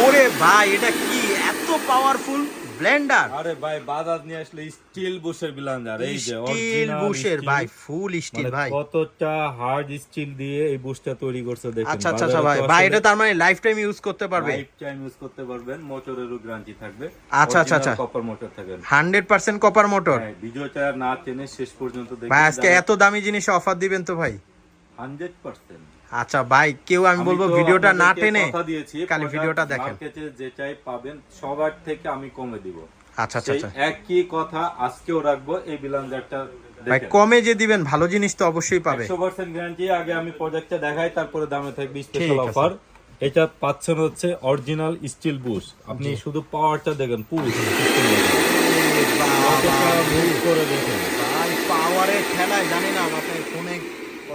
ওরে ভাই এটা কি? এত পাওয়ারফুল ব্লেন্ডার আরে ভাই বাজাজ নিয়ে আসলে স্টিল বুশের ব্লেন্ডার এই যে স্টিল বুশের ভাই ফুল স্টিল মানে ভাই। কতটা হার্ড স্টিল দিয়ে এই বুশটা তৈরি করছে দেখেন আচ্ছা আচ্ছা আচ্ছা ভাই। ভাই এটা তার মানে লাইফ টাইম ইউজ করতে পারবে? লাইফ টাইম ইউজ করতে পারবেন মোটরেরও গ্যারান্টি থাকবে। আচ্ছা, আচ্ছা, আচ্ছা। কপার মোটর থাকবে। হান্ড্রেড পার্সেন্ট কপার মোটর ভিডিওটা না টেনে শেষ পর্যন্ত ভাই আজকে এত দামি জিনিস অফার দিবেন তো ভাই? হান্ড্রেড পার্সেন্ট আচ্ছা ভাই কেউ আমি বলব ভিডিওটা না টেনে খালি ভিডিওটা দেখেন। মার্কেটে যেটাই পাবেন সবার থেকে আমি কমে দিব। আচ্ছা আচ্ছা আচ্ছা। একই কথা আজকেও রাখব এই বিলান্ডারটা ভাই কমে যে দিবেন ভালো জিনিস তো অবশ্যই পাবে। একশো পার্সেন্ট গ্যারান্টি আগে আমি প্রোডাক্টটা দেখাই তারপরে দামে থাকবে স্পেশাল অফার এটা পাচ্ছেন হচ্ছে অরিজিনাল স্টিল বুশ আপনি শুধু পাওয়ারটা দেখেন পুরো করে দেখেন। ভাই পাওয়ারের খেলায় জানি না আপনি ফোনে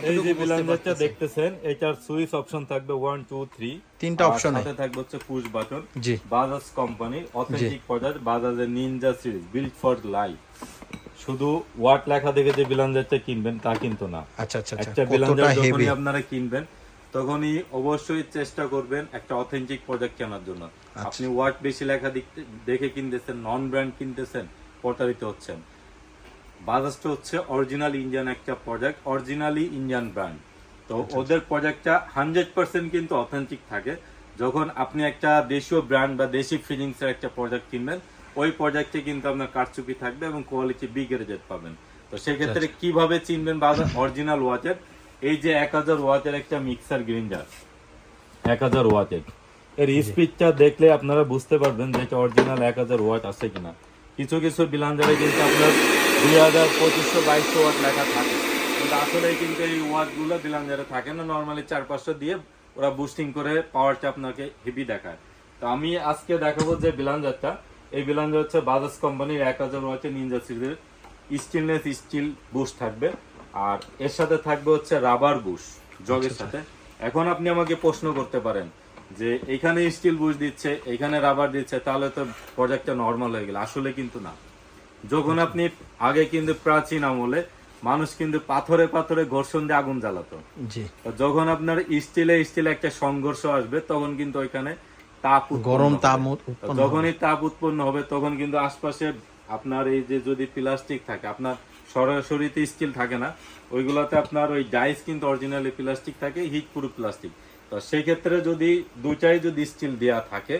এই যে ব্লেন্ডারটা দেখতেছেন এটার সুইচ অপশন থাকবে ওয়ান টু থ্রি তিনটা option-এ। সাথে থাকবে হচ্ছে পুশ বাটন জি। বাজাজ কোম্পানির authentic product বাজাজের Ninja series build for life শুধু ওয়াট লেখা দেখে যে ব্লেন্ডারটা কিনবেন তা কিন্তু না। আচ্ছা আচ্ছা আচ্ছা একটা ব্লেন্ডার যখনই আপনারা কিনবেন তখনই অবশ্যই চেষ্টা করবেন একটা অথেন্টিক প্রোডাক্ট কেনার জন্য। আচ্ছা। আপনি ওয়াট বেশি লেখা দেখে কিনতেছেন নন ব্র্যান্ড কিনতেছেন প্রতারিত হচ্ছেন। বাজাজটা হচ্ছে অরিজিনাল ইন্ডিয়ান একটা প্রোডাক্ট অরিজিনালি ইন্ডিয়ান ব্র্যান্ড তো আচ্ছা, ওদের প্রোডাক্টটা হান্ড্রেড পার্সেন্ট কিন্তু অথেন্টিক থাকে। যখন আপনি একটা দেশীয় ব্র্যান্ড বা দেশি ফিলিংস এর একটা প্রোডাক্ট কিনবেন ওই প্রোডাক্টে কিন্তু আপনার কারচুপি থাকবে এবং কোয়ালিটি বি গ্রেডেড পাবেন। তো সেক্ষেত্রে আচ্ছা। কীভাবে চিনবেন বাজার অরিজিনাল ওয়াচের এই যে এক হাজার ওয়াচের একটা মিক্সার গ্রিন্ডার এক হাজার ওয়াচের এর স্পিডটা দেখলে আপনারা বুঝতে পারবেন যে এটা অরিজিনাল এক হাজার ওয়াট আছে কিনা। কিছু কিছু বিলাঞ্জারে কিন্তু আপনার দুই হাজার পঁচিশশো বাইশশো ওয়াট লেখা থাকে। কিন্তু আসলে কিন্তু এই ওয়াটগুলো বিলাঞ্জারে থাকে না নর্মালি চার পাঁচশো দিয়ে ওরা বুস্টিং করে পাওয়ারটা আপনাকে হেভি দেখায়। তো আমি আজকে দেখাবো যে বিলাঞ্জারটা এই বিলাঞ্জার হচ্ছে বাজাজ কোম্পানির এক হাজার ওয়াটের নিনজা সিরিজের স্টিলনেস স্টিল বুশ থাকবে। আর এর সাথে থাকবে হচ্ছে রাবার বুশ জগের সাথে। এখন আপনি আমাকে প্রশ্ন করতে পারেন যে এখানে স্টিল বুশ দিচ্ছে এখানে রাবার দিচ্ছে তাহলে তো প্রজেক্টটা নর্মাল হয়ে গেল। আসলে কিন্তু না। যখন আপনি আগে কিন্তু প্রাচীন আমলে মানুষ কিন্তু পাথরে পাথরে ঘর্ষণ দিয়ে আগুন জ্বালাতো। যখন আপনার স্টিলে স্টিলে একটা সংঘর্ষ আসবে তখন কিন্তু ওইখানে তাপ গরম তাপ যখনই তাপ উৎপন্ন হবে তখন কিন্তু আশপাশে আপনার এই যে যদি প্লাস্টিক থাকে আপনার সরাসরিতে স্টিল থাকে না ওইগুলোতে আপনার ওই ডাইস কিন্তু অরিজিনালি প্লাস্টিক থাকে হিট প্রুফ প্লাস্টিক তো সেই ক্ষেত্রে যদি দুইটাই যদি স্টিল দেয়া থাকে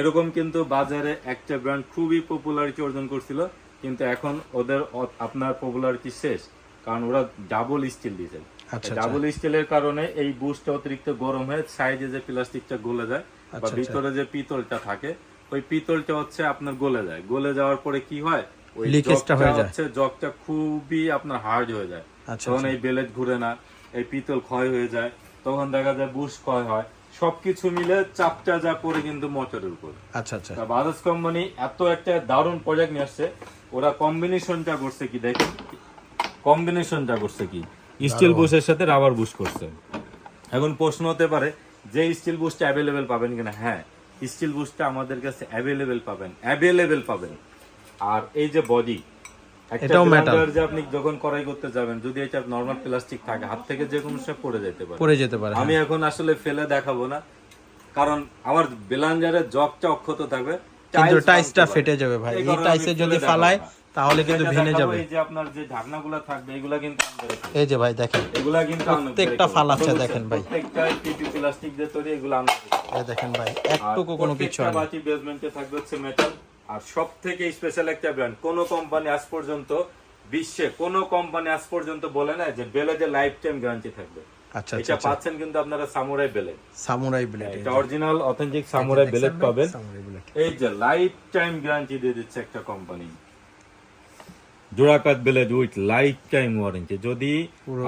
এরকম কিন্তু বাজারে একটা ব্র্যান্ড খুবই পপুলারিটি অর্জন করছিল কিন্তু এখন ওদের আপনার পপুলারিটি শেষ কারণ ওরা ডাবল স্টিল দিয়েছে। আচ্ছা, ডাবল স্টিলের কারণে এই বুস্টটা অতিরিক্ত গরম হয়ে সাইডে যে প্লাস্টিকটা গলে যায় বা আচ্ছা, ভিতরে যে পিতলটা থাকে ওই পিতলটা হচ্ছে আপনার গলে যায়। গলে যাওয়ার পরে কি হয়? ওই Leakage-টা হয়ে যায়। হচ্ছে জগটা খুবই আপনার হার্ড হয়ে যায়। আচ্ছা, তখন আচ্ছা। এই বেলেট ঘুরে না এই পিতল ক্ষয় হয়ে যায়। তখন দেখা যায় বুশ ক্ষয় হয়। সবকিছু মিলে চাপটা যা পড়ে কিন্তু মোটরের উপর। আচ্ছা আচ্ছা। বাজাজ কোম্পানি এত একটা দারুণ প্রোডাক্ট নিয়ে আসছে। ওরা কম্বিনেশনটা করছে কি দেখেন? কম্বিনেশনটা করছে কি? স্টিল বুশের সাথে রাবার বুশ করছে। এখন প্রশ্ন হতে পারে যে স্টিল বুশটা অ্যাভেলেবেল পাবেন কিনা? হ্যাঁ স্টিল বুশটা আমাদের কাছে অ্যাভেলেবেল পাবেন অ্যাভেলেবেল পাবেন। আর এই যে বডি এটাও blender যে আপনি যখন কড়াই করতে যাবেন যদি এটা নর্মাল প্লাস্টিক থাকে হাত থেকে যে কোনো সময় পড়ে যেতে পারে। পড়ে যেতে পারে আমি এখন আসলে ফেলে দেখাবো না কারণ আমার বেলাঞ্জারের জগটা অক্ষত থাকবে। কিন্তু টাইসটা ফেটে যাবে ভাই। এই টাইসে যদি ফেলে ফালায় তাহলে কিন্তু ভেঙে যাবে। এই যে আপনার যে ঢাকনাগুলো থাকবে এগুলা কিন্তু এই যে ভাই দেখেন। এগুলা কিন্তু প্রত্যেকটা ফালাচ্ছে দেখেন ভাই। প্রত্যেকটা পিপি প্লাস্টিক দিয়ে তৈরি এগুলো এই দেখেন ভাই একটুকু কোনো কিছু না। বাটি বেসমেন্টে থাকবে হচ্ছে মেটাল আর সব থেকে স্পেশাল একটা ব্র্যান্ড কোন কোম্পানি আজ পর্যন্ত বিশ্বে কোন কোম্পানি আজ পর্যন্ত বলে না যে বেলে যে লাইফ টাইম গ্যারান্টি থাকবে। আচ্ছা এটা আচ্ছা পাচ্ছেন কিন্তু আপনারা সামুরাই বেলে সামুরাই ব্লেড এটা অরিজিনাল অথেন্টিক সামুরাই বেলেট পাবেন। এই যে লাইফ টাইম গ্যারান্টি দিয়ে দিচ্ছে একটা কোম্পানি জোড়াকাত belt with life time warranty যদি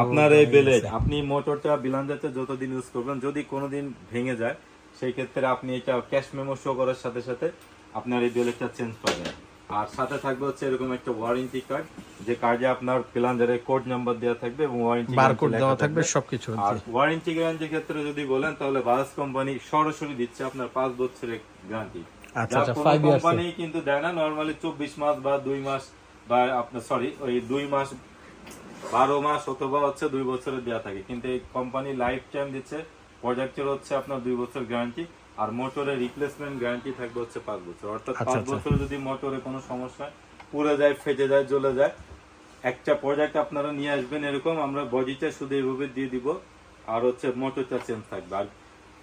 আপনার এই বেলেট আপনি মোটরটা বিলাঞ্জাতে যতদিন ইউজ করবেন যদি কোনোদিন ভেঙে যায় সেই ক্ষেত্রে আপনি এটা ক্যাশ মেমো শো করার সাথে সাথে আপনার এই বেলেটটা চেঞ্জ পাবেন। আর সাথে থাকবে হচ্ছে এরকম একটা ওয়ারেন্টি কার্ড যে কার্ডে আপনার প্লাঞ্জারের কোড নাম্বার দেওয়া থাকবে এবং ওয়ারেন্টি বারকোড দেওয়া থাকবে সবকিছু আর ওয়ারেন্টি গ্যারান্টির ক্ষেত্রে যদি বলেন তাহলে বাজাজ কোম্পানি সরাসরি দিচ্ছে আপনার পাঁচ বছরের গ্যারান্টি আচ্ছা, আচ্ছা, five years কোম্পানি কিন্তু দেয় না নরমালি চব্বিশ মাস বা দুই মাস বা আপনার সরি ওই দুই মাস বারো মাস অথবা হচ্ছে দুই বছরের দেওয়া থাকে। কিন্তু এই কোম্পানি লাইফ টাইম দিচ্ছে প্রজেক্টের হচ্ছে আপনার দুই বছর গ্যারান্টি আর মোটরের রিপ্লেসমেন্ট গ্যারান্টি থাকবে হচ্ছে পাঁচ বছর। অর্থাৎ আচ্ছা, পাঁচ আচ্ছা। বছরে যদি মোটরে কোনো সমস্যা পুড়ে যায় ফেটে যায় জ্বলে যায় একটা প্রোডাক্ট আপনারা নিয়ে আসবেন এরকম আমরা বডিটা শুধু এইভাবে দিয়ে দিব আর হচ্ছে মোটরটা চেঞ্জ থাকবে। আর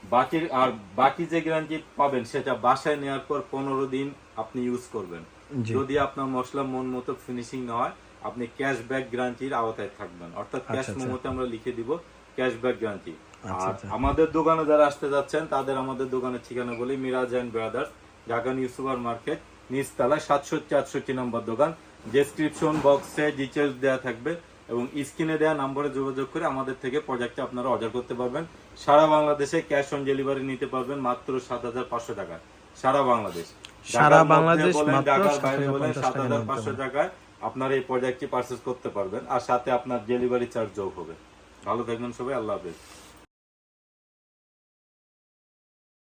বাকি আর বাকি যে গ্যারান্টি পাবেন সেটা বাসায় নেওয়ার পর পনেরো দিন আপনি ইউজ করবেন। যদি আপনার মশলা মন মতো ফিনিশিং না হয় আপনি ক্যাশব্যাক গ্যারান্টির আওতায় থাকবেন। অর্থাৎ ক্যাশ আচ্ছা। মোমোতে আমরা লিখে দিব ক্যাশব্যাক গ্যারান্টি আর আচ্ছা। আমাদের দোকানে যারা আসতে যাচ্ছেন তাদের আমাদের দোকানের ঠিকানা বলি Miraj and brothers Dhaka new super market নিচতলা সাতষট্টি আটষট্টি নম্বর দোকান। ডেসক্রিপশন বক্সে ডিটেলস দেওয়া থাকবে এবং স্ক্রিনে দেওয়া নম্বরে যোগাযোগ করে আমাদের থেকে প্রোডাক্টটা আপনারা অর্ডার করতে পারবেন। সারা বাংলাদেশে ক্যাশ অন ডেলিভারি নিতে পারবেন মাত্র সাত হাজার পাঁচশো টাকা। সারা বাংলাদেশ। সারা বাংলাদেশ ঢাকার বাইরে বলেন সাত হাজার পাঁচশো টাকায় আপনার এই প্রোডাক্টটি পারচেস করতে পারবেন। আর সাথে আপনার ডেলিভারি চার্জ যোগ হবে। ভালো থাকবেন সবাই আল্লাহ হাফেজ।